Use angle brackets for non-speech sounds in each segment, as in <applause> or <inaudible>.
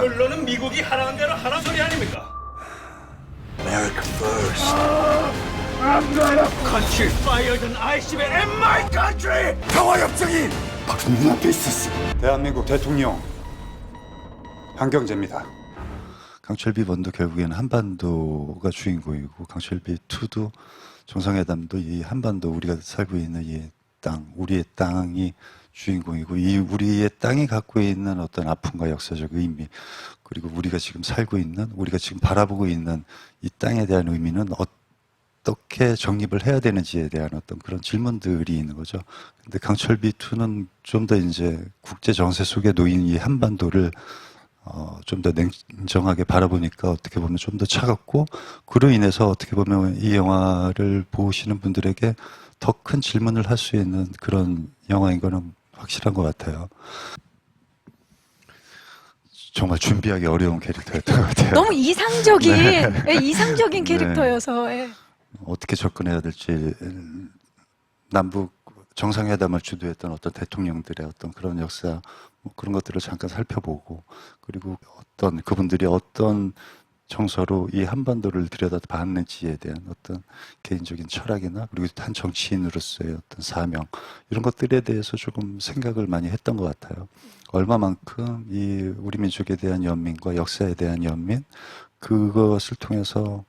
물론은 미국이 하라는 대로 하란 소리 아닙니까? America first. Country fire than ICB and my country! 평화 협정이 바로 눈앞에 있었어. 대한민국 대통령 한경재입니다. 강철비 원도 결국에는 한반도가 주인공이고 강철비 2도 정상회담도 이 한반도 우리가 살고 있는 이 땅, 우리의 땅이 주인공이고 이 우리의 땅이 갖고 있는 어떤 아픔과 역사적 의미 그리고 우리가 지금 살고 있는 우리가 지금 바라보고 있는 이 땅에 대한 의미는 어떻게 정립을 해야 되는지에 대한 어떤 그런 질문들이 있는 거죠. 근데 강철비 2는 좀 더 이제 국제 정세 속에 놓인 이 한반도를 어, 좀 더 냉정하게 바라보니까 어떻게 보면 좀 더 차갑고 그로 인해서 어떻게 보면 이 영화를 보시는 분들에게 더 큰 질문을 할 수 있는 그런 영화인 거는 확실한 것 같아요. 정말 준비하기 어려운 캐릭터였던 것 같아요. 너무 이상적인 네. 예, 이상적인 네. 캐릭터여서 예. 어떻게 접근해야 될지 남북 정상회담을 주도했던 어떤 대통령들의 어떤 그런 역사 뭐 그런 것들을 잠깐 살펴보고 그리고 어떤 그분들이 어떤 정서로 이 한반도를 들여다봤는지에 대한 어떤 개인적인 철학이나 그리고 한 정치인으로서의 어떤 사명 이런 것들에 대해서 조금 생각을 많이 했던 것 같아요. 얼마만큼 이 우리 민족에 대한 연민과 역사에 대한 연민 그것을 통해서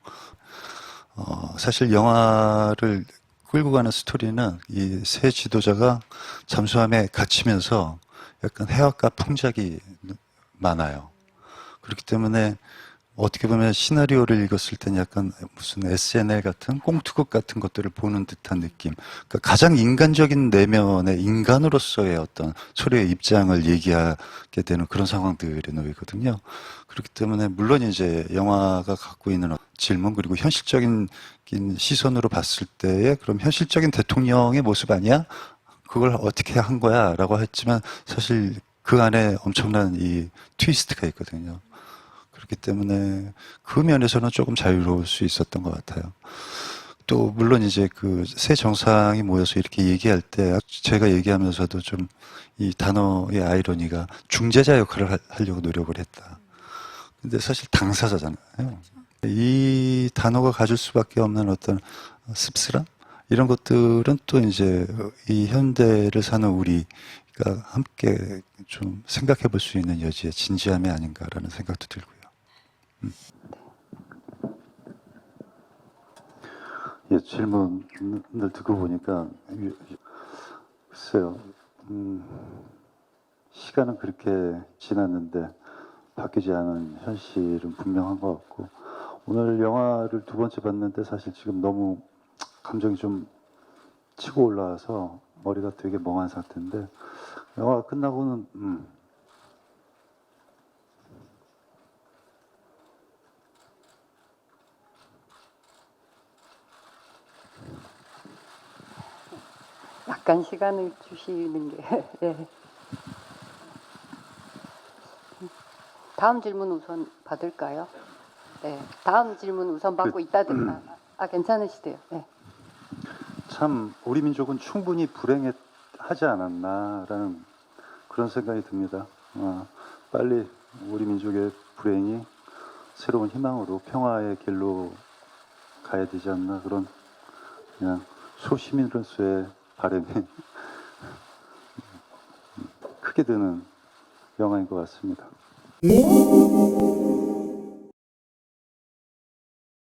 어, 사실 영화를 끌고 가는 스토리는 이새 지도자가 잠수함에 갇히면서 약간 해악과 풍작이 많아요. 그렇기 때문에 어떻게 보면 시나리오를 읽었을 때는 약간 무슨 SNL 같은 꽁투극 같은 것들을 보는 듯한 느낌. 그러니까 가장 인간적인 내면의 인간으로서의 어떤 소리의 입장을 얘기하게 되는 그런 상황들이 놓이거든요. 그렇기 때문에 물론 이제 영화가 갖고 있는 질문 그리고 현실적인 시선으로 봤을 때의 그럼 현실적인 대통령의 모습 아니야? 그걸 어떻게 한 거야? 라고 했지만 사실 그 안에 엄청난 이 트위스트가 있거든요. 그렇기 때문에 그 면에서는 조금 자유로울 수 있었던 것 같아요. 또 물론 이제 그 새 정상이 모여서 이렇게 얘기할 때 제가 얘기하면서도 좀 이 단어의 아이러니가 중재자 역할을 하- 하려고 노력을 했다. 근데 사실 당사자잖아요. 이 단어가 가질 수밖에 없는 어떤 씁쓸함 이런 것들은 또 이제 이 현대를 사는 우리가 함께 좀 생각해 볼 수 있는 여지의 진지함이 아닌가라는 생각도 들고요. 음. 예, 질문을 듣고 보니까 이- 글쎄요, 음, 시간은 그렇게 지났는데 바뀌지 않은 현실은 분명한 것 같고 오늘 영화를 두 번째 봤는데 사실 지금 너무 감정이 좀 치고 올라와서 머리가 되게 멍한 상태인데 영화가 끝나고는 음, 약간 시간을 주시는 게 <laughs> 예. 다음 질문 우선 받을까요? 네, 다음 질문 우선 받고 이따 듣나? 아 괜찮으시대요. 네. 참 우리 민족은 충분히 불행하지 않았나라는 그런 생각이 듭니다. 어, 빨리 우리 민족의 불행이 새로운 희망으로 평화의 길로 가야 되지 않나 그런 그냥 소시민으로서의 바람이 <laughs> 크게 드는 영화인 것 같습니다.